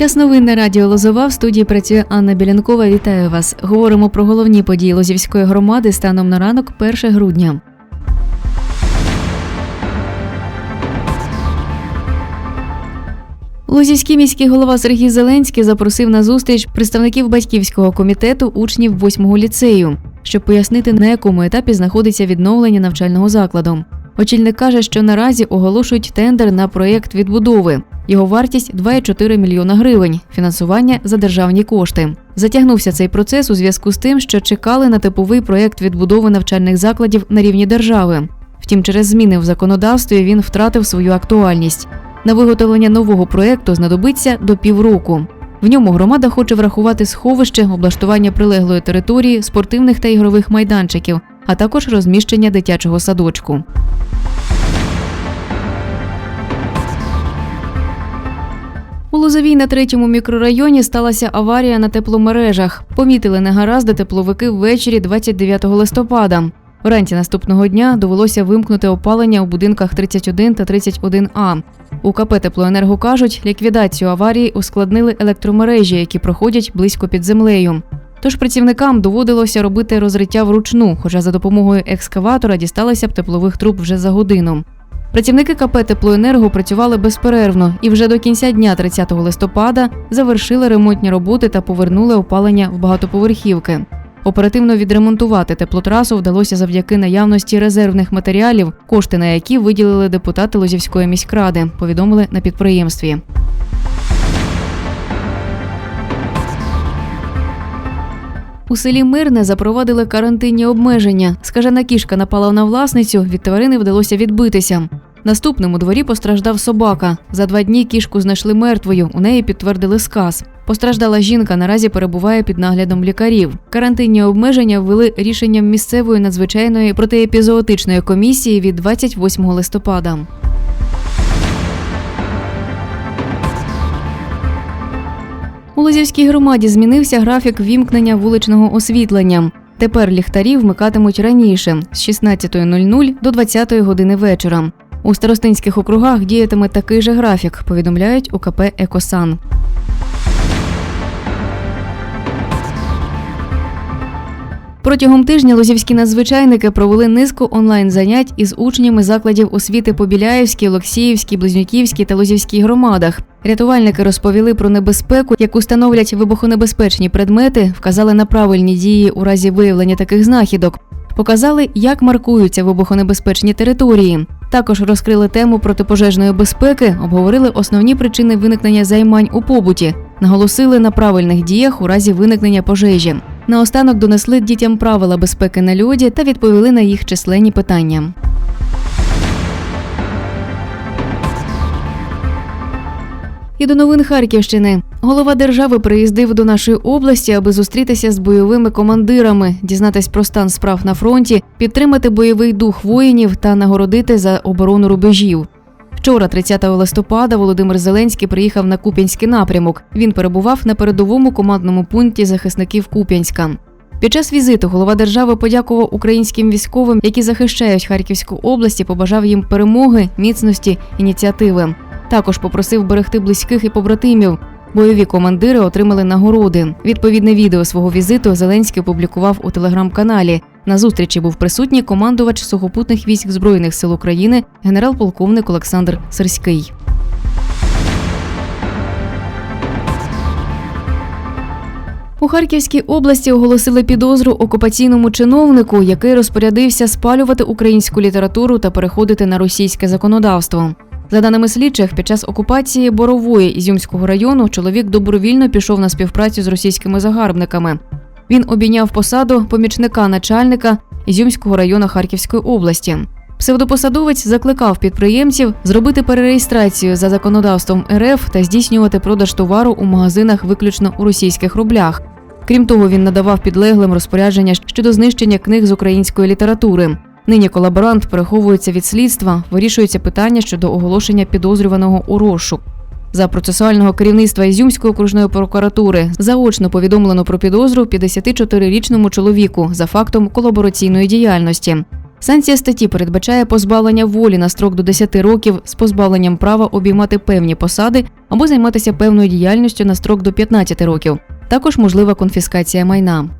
Час новин на радіо Лозова в студії працює Анна Білянкова. Вітаю вас. Говоримо про головні події Лозівської громади станом на ранок 1 грудня. Лозівський міський голова Сергій Зеленський запросив на зустріч представників батьківського комітету учнів 8-го ліцею, щоб пояснити, на якому етапі знаходиться відновлення навчального закладу. Очільник каже, що наразі оголошують тендер на проєкт відбудови. Його вартість 2,4 мільйона гривень, фінансування за державні кошти. Затягнувся цей процес у зв'язку з тим, що чекали на типовий проєкт відбудови навчальних закладів на рівні держави. Втім, через зміни в законодавстві він втратив свою актуальність. На виготовлення нового проєкту знадобиться до півроку. В ньому громада хоче врахувати сховище, облаштування прилеглої території, спортивних та ігрових майданчиків, а також розміщення дитячого садочку. У Лозовій на третьому мікрорайоні сталася аварія на тепломережах. Помітили негаразди тепловики ввечері 29 листопада. Вранці наступного дня довелося вимкнути опалення у будинках 31 та 31А. У КП «Теплоенерго» кажуть, ліквідацію аварії ускладнили електромережі, які проходять близько під землею. Тож працівникам доводилося робити розриття вручну, хоча за допомогою екскаватора дісталися б теплових труб вже за годину. Працівники КП «Теплоенерго» працювали безперервно і вже до кінця дня 30 листопада завершили ремонтні роботи та повернули опалення в багатоповерхівки. Оперативно відремонтувати теплотрасу вдалося завдяки наявності резервних матеріалів, кошти на які виділили депутати Лозівської міськради, повідомили на підприємстві. У селі Мирне запровадили карантинні обмеження. Скажена кішка напала на власницю, від тварини вдалося відбитися. Наступному дворі постраждав собака. За два дні кішку знайшли мертвою. У неї підтвердили сказ. Постраждала жінка наразі перебуває під наглядом лікарів. Карантинні обмеження ввели рішенням місцевої надзвичайної протиепізоотичної комісії від 28 листопада. У Лозівській громаді змінився графік вімкнення вуличного освітлення. Тепер ліхтарі вмикатимуть раніше з 16.00 до 20 години вечора. У старостинських округах діятиме такий же графік, повідомляють УКП Екосан. Протягом тижня лозівські надзвичайники провели низку онлайн-занять із учнями закладів освіти по Біляївській, Олексіївській, Близнюківській та Лозівській громадах. Рятувальники розповіли про небезпеку, яку становлять вибухонебезпечні предмети, вказали на правильні дії у разі виявлення таких знахідок. Показали, як маркуються вибухонебезпечні території. Також розкрили тему протипожежної безпеки, обговорили основні причини виникнення займань у побуті, наголосили на правильних діях у разі виникнення пожежі. Наостанок донесли дітям правила безпеки на льоді та відповіли на їх численні питання. І до новин Харківщини. Голова держави приїздив до нашої області, аби зустрітися з бойовими командирами, дізнатись про стан справ на фронті, підтримати бойовий дух воїнів та нагородити за оборону рубежів. Вчора, 30 листопада, Володимир Зеленський приїхав на Куп'янський напрямок. Він перебував на передовому командному пункті захисників Куп'янська. Під час візиту голова держави подякував українським військовим, які захищають Харківську область, і побажав їм перемоги, міцності, ініціативи. Також попросив берегти близьких і побратимів. Бойові командири отримали нагороди. Відповідне відео свого візиту Зеленський опублікував у телеграм-каналі. На зустрічі був присутній командувач сухопутних військ збройних сил України, генерал-полковник Олександр Сирський. У Харківській області оголосили підозру окупаційному чиновнику, який розпорядився спалювати українську літературу та переходити на російське законодавство. За даними слідчих, під час окупації Борової Ізюмського району чоловік добровільно пішов на співпрацю з російськими загарбниками. Він обійняв посаду помічника начальника Ізюмського району Харківської області. Псевдопосадовець закликав підприємців зробити перереєстрацію за законодавством РФ та здійснювати продаж товару у магазинах виключно у російських рублях. Крім того, він надавав підлеглим розпорядження щодо знищення книг з української літератури. Нині колаборант переховується від слідства, вирішується питання щодо оголошення підозрюваного у розшук. За процесуального керівництва Ізюмської окружної прокуратури заочно повідомлено про підозру 54-річному чоловіку за фактом колабораційної діяльності. Санкція статті передбачає позбавлення волі на строк до 10 років з позбавленням права обіймати певні посади або займатися певною діяльністю на строк до 15 років. Також можлива конфіскація майна.